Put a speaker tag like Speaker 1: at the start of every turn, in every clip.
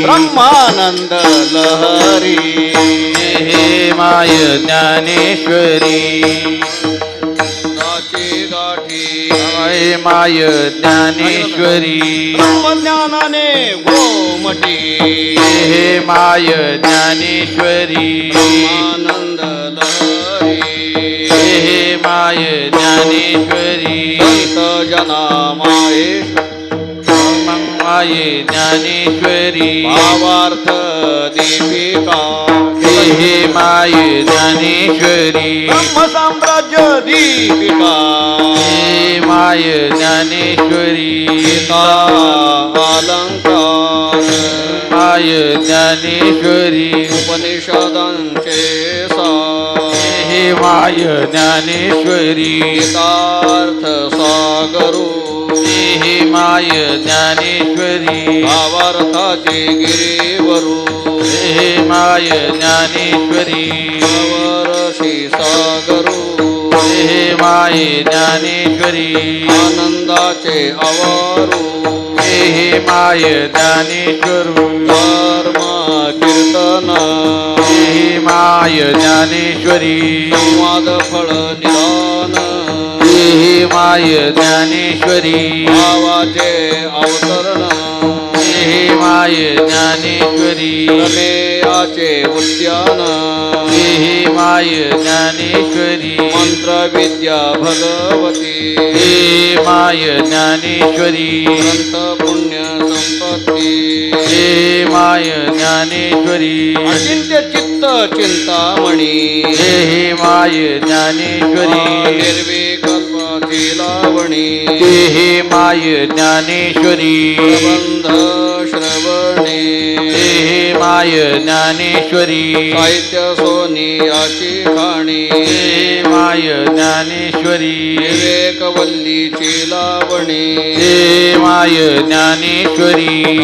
Speaker 1: ब्रह्मानंद लहरी।
Speaker 2: Hey my Dnyaneshwari.
Speaker 1: गाठी गाठी।
Speaker 2: Hey my Dnyaneshwari.
Speaker 1: ब्रह्मज्ञानाने Gomti.
Speaker 2: Hey my Dnyaneshwari.
Speaker 1: आनंद लहरी।
Speaker 2: Hey my Dnyaneshwari.
Speaker 1: संत जना
Speaker 2: मग माय ज्ञानेश्वरी.
Speaker 1: भावार्थ दीपिका
Speaker 2: हे माय ज्ञानेश्वरी.
Speaker 1: साम्राज्य दीपिका
Speaker 2: हे माय ज्ञानेश्वरी.
Speaker 1: अलंकार.
Speaker 2: माय ज्ञानेश्वरी.
Speaker 1: उपनिषदांचे सार
Speaker 2: hey my Dnyaneshwari.
Speaker 1: सागरू.
Speaker 2: Hey my Dnyaneshwari.
Speaker 1: भावार्थाचे गिरीवरू.
Speaker 2: Hey my Dnyaneshwari.
Speaker 1: वर्षी सागरू.
Speaker 2: Hey my Dnyaneshwari.
Speaker 1: आनंदाचे अवारू
Speaker 2: हे माय ज्ञानेश्वरू.
Speaker 1: धर्म कीर्तन.
Speaker 2: Hey my Dnyaneshwari.
Speaker 1: संवाद फळ
Speaker 2: माय ज्ञानेश्वरी.
Speaker 1: भावाचे अवतरण.
Speaker 2: Hey my Dnyaneshwari.
Speaker 1: प्रमेयाचे उद्यान.
Speaker 2: Hey my Dnyaneshwari.
Speaker 1: मंत्र विद्या भगवती.
Speaker 2: Hey my Dnyaneshwari.
Speaker 1: ग्रंथ पुण्य संपत्ती.
Speaker 2: Hey my Dnyaneshwari.
Speaker 1: अचिंत्य चित्त Chintamani.
Speaker 2: Hey my Dnyaneshwari. Hey my Dnyaneshwari.
Speaker 1: श्रवणे।
Speaker 2: Hey my Dnyaneshwari.
Speaker 1: साहित्य सोनी याची खाणी।
Speaker 2: Hey my Dnyaneshwari.
Speaker 1: विवेकवल्लीची Lavani.
Speaker 2: Hey my Dnyaneshwari.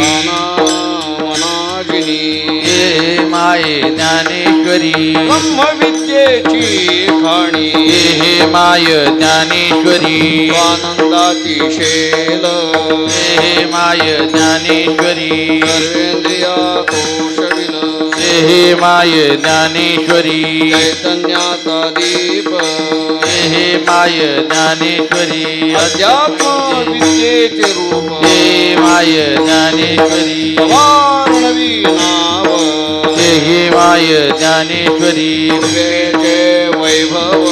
Speaker 2: माय ज्ञानेश्वरी
Speaker 1: ब्रह्मविद्येची खाणी
Speaker 2: हे माय ज्ञानेश्वरी.
Speaker 1: आनंदाची shell
Speaker 2: hey my Dnyaneshwari.
Speaker 1: सर्वेंद्रिया कोशविल.
Speaker 2: Hey my Dnyaneshwari.
Speaker 1: चैतन्याचा Deep.
Speaker 2: Hey my Dnyaneshwari.
Speaker 1: अध्यात्म विद्येचे रूप.
Speaker 2: Hey my Dnyaneshwari. My Dnyaneshwari.
Speaker 1: Vaibhav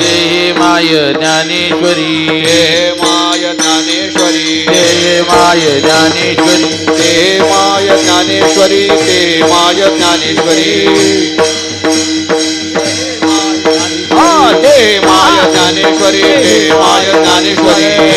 Speaker 2: hey my Dnyaneshwari.
Speaker 1: Hey my Dnyaneshwari
Speaker 2: hey my Dnyaneshwari.
Speaker 1: Hey my Dnyaneshwari ते माय ज्ञानेश्वरी हा ते माय ज्ञानेश्वरी ते माय ज्ञानेश्वरी.